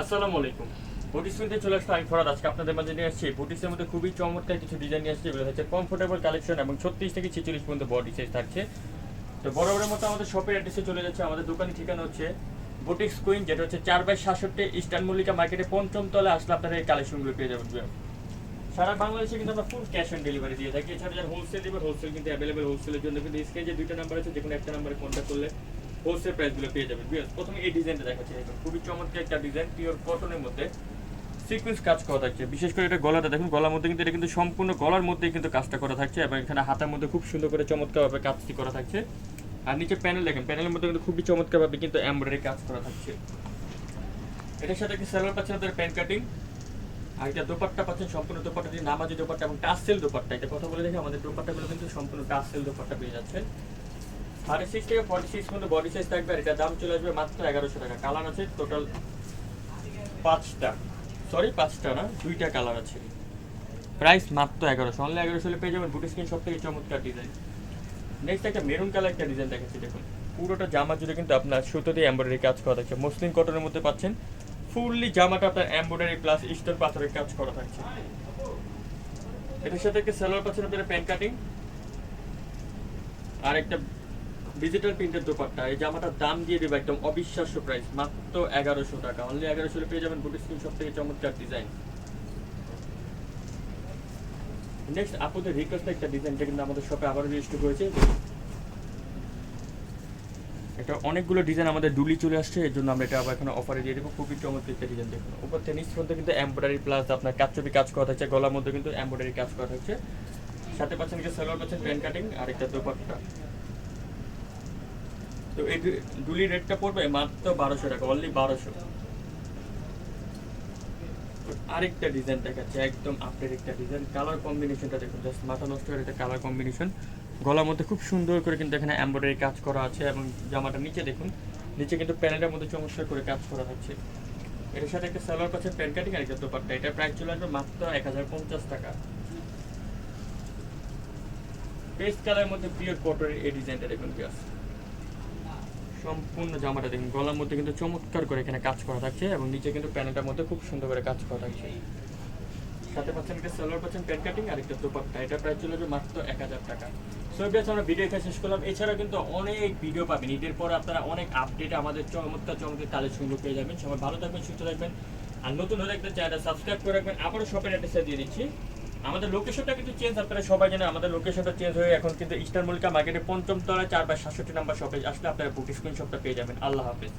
আসসালামু আলাইকুম। বুটিস কিনতে চলে আসছে আমি ফরাদ। আজকে আপনাদের মাঝে নিয়ে আসছি। বুটিসের মধ্যে খুবই চমৎকার কিছু ডিজাইন নিয়ে আসছে। হচ্ছে কমফোর্টেবল কালেকশন এবং ছত্রিশ থেকে ছেচল্লিশ পর্যন্ত বডি সাইজ থাকছে। তো বড় মতো আমাদের শপের অ্যাড্রেসে চলে যাচ্ছে। আমাদের দোকানের ঠিকানা হচ্ছে বুটিক্স কুইন যেটা হচ্ছে চার বাই সাতষট্টি ইস্টার্ন মল্লিকা মার্কেটে পঞ্চম তলে আসলে আপনারা এই কালেকশনগুলো পেয়ে যাবেন। সারা বাংলাদেশে কিন্তু আমরা ফুল ক্যাশ অন ডেলিভারি দিয়ে থাকি। এছাড়া যারা হোলসেল দেবে হোলসেল কিন্তু অ্যাভেলেবেল হোলসেলের জন্য কিন্তু স্ক্রিনে যে দুইটা নাম্বার আছে। যে কোনো একটা নাম্বারে কন্ট্যাক্ট করলে হোলসেল প্রাইসগুলো পেয়ে যাবেন। বিকজ প্রথমে এই ডিজাইনটা দেখাচ্ছি, দেখুন, খুবই চমৎকার একটা ডিজাইন পিওর কটনের মধ্যে সিকোয়েন্স কাজ করা থাকছে। বিশেষ করে এটা গলাটা, দেখুন, গলার মধ্যে কিন্তু এটা কিন্তু সম্পূর্ণ গলার মধ্যেই কিন্তু কাজটা করা থাকছে এবং এখানে হাতার মধ্যে খুব সুন্দর করে চমৎকারভাবে কাজটি করা থাকছে। আর নিচে প্যানেল দেখেন প্যানেলের মধ্যে কিন্তু খুবই চমৎকারভাবে কিন্তু এমব্রয়ডারি কাজ করা থাকছে। এটার সাথে কি সালোয়ার পাচ্ছেন আপনার প্যান্ট কাটিং? আর এটা দোপাট্টা পাচ্ছেন, সম্পূর্ণ দোপাট্টা দিয়ে নামাজি দোপাট্টা এবং টাসেল দোপাট্টা। এটা কথা বলে দেখে আমাদের দোপাট্টাগুলো কিন্তু সম্পূর্ণ টাসেল দোপাট্টা পেয়ে যাচ্ছে থার্টি সিক্স থেকে সিক্স বডি সাইজ এটা দাম চলে আসবে মাত্র এগারোশো কালার আছে টোটাল পাঁচটা। সরি পাঁচটা না, দুইটা কালার আছে। প্রাইস মাত্র পেয়ে যাবেন বুটি সব থেকে ডিজাইন নেক্সট একটা মেরুন কালার একটা ডিজাইন দেখুন। পুরোটা জামা জুড়ে কিন্তু আপনার সুতো দিয়ে এমব্রয়ডারি কাজ করা থাকছে। মসলিন কটনের মধ্যে পাচ্ছেন। ফুললি জামাটা আপনার এমব্রয়ডারি প্লাস স্টোন পাথরের কাজ করা থাকছে। এটার সাথে একটা সালোয়ার পাচ্ছেন আপনার প্যান্ট কাটিং আর একটা ডিজিটাল প্রিন্টের দোপাট্টা, এই জামাটার দাম দিয়ে দেবো একদম অবিশ্বাস্য প্রাইস মাত্র এগারোশো টাকা। অনলি এগারোশো পেয়ে যাবেন বুটি স্ক্রিন সব থেকে চমৎকার ডিজাইন নেক্সট আপনাদের রিকোয়েস্ট একটা ডিজাইন যেটা কিন্তু আমাদের শপে আবারও রেজিস্টার করেছে এটা অনেকগুলো ডিজাইন আমাদের ডুলি চলে আসছে, এর জন্য আমরা এটা আবার এখানে অফারে দিয়ে দেবো। খুবই চমৎকার একটা ডিজাইন দেখুন। উপর থেকে নিচ পর্যন্ত কিন্তু এমব্রয়ডারি প্লাস আপনার কাচচুপি কাজ করা থাকছে, গলার মধ্যে কিন্তু এমব্রয়ডারি কাজ করা থাকছে। সাথে পাচ্ছেন কি সালোয়ার পাচ্ছেন প্যান্ট কাটিং আর একটা দোপাট্টা। তো এই ডুলি রেটটা পড়বে মাত্র বারোশো টাকা অনলি বারোশো। আরেকটা ডিজাইন দেখাচ্ছে, একদম আপডেট একটা ডিজাইন কালার কম্বিনেশনটা দেখুন জাস্ট মাথা নষ্ট করে একটা কালার কম্বিনেশন গলার মধ্যে খুব সুন্দর করে কিন্তু এখানে এমব্রয়ডারি কাজ করা আছে এবং জামাটা নিচে দেখুন, নিচে কিন্তু প্যানেলের মধ্যে চমৎকার করে কাজ করা থাকছে এটার সাথে একটা সালোয়ার পাচ্ছে প্যান্ট কাটিং আর একটা দোপাট্টা। এটা প্রাইস চলে আসবে মাত্র এক হাজার পঞ্চাশ টাকা। পেস্ট কালারের মধ্যে পিওর কটনের এই ডিজাইনটা দেখুন পিয়াস সম্পূর্ণ জামাটা দেখুন, গলার মধ্যে কিন্তু চমৎকার করে এখানে কাজ করা থাকছে এবং নিচে কিন্তু প্যানেলটার মধ্যে খুব সুন্দর করে কাজ করা থাকছে। সাথে পাচ্ছেন একটা সালোয়ার, পাচ্ছেন প্যান্ট কাটিং আর একটা দোপাট্টা। এটা প্রাইস চলে যাবে মাত্র এক হাজার টাকা। সো বিয়াস আমরা ভিডিও এখানে শেষ করলাম। এছাড়া কিন্তু অনেক ভিডিও পাবেন। ঈদের পর আপনারা অনেক আপডেট আমাদের চমৎকার চমৎকার কালেকশনগুলো পেয়ে যাবেন। সবাই ভালো থাকবেন, সুস্থ থাকবেন। আর নতুন হলে একটা চ্যানেলটা সাবস্ক্রাইব করে রাখবেন। আবারও শপের অ্যাড্রেসটা দিয়ে দিচ্ছি। আমাদের লোকেশনটা কিন্তু চেঞ্জ আপনারা সবাই জানেন আমাদের লোকেশনটা চেঞ্জ হয়ে এখন কিন্তু ইস্টার্ন মল্লিকা মার্কেটের পঞ্চম তলায় চার বাই সাতষট্টি নাম্বার শপে আসলে আপনারা বুক স্ক্রিনশপটা পেয়ে যাবেন। আল্লাহ হাফেজ।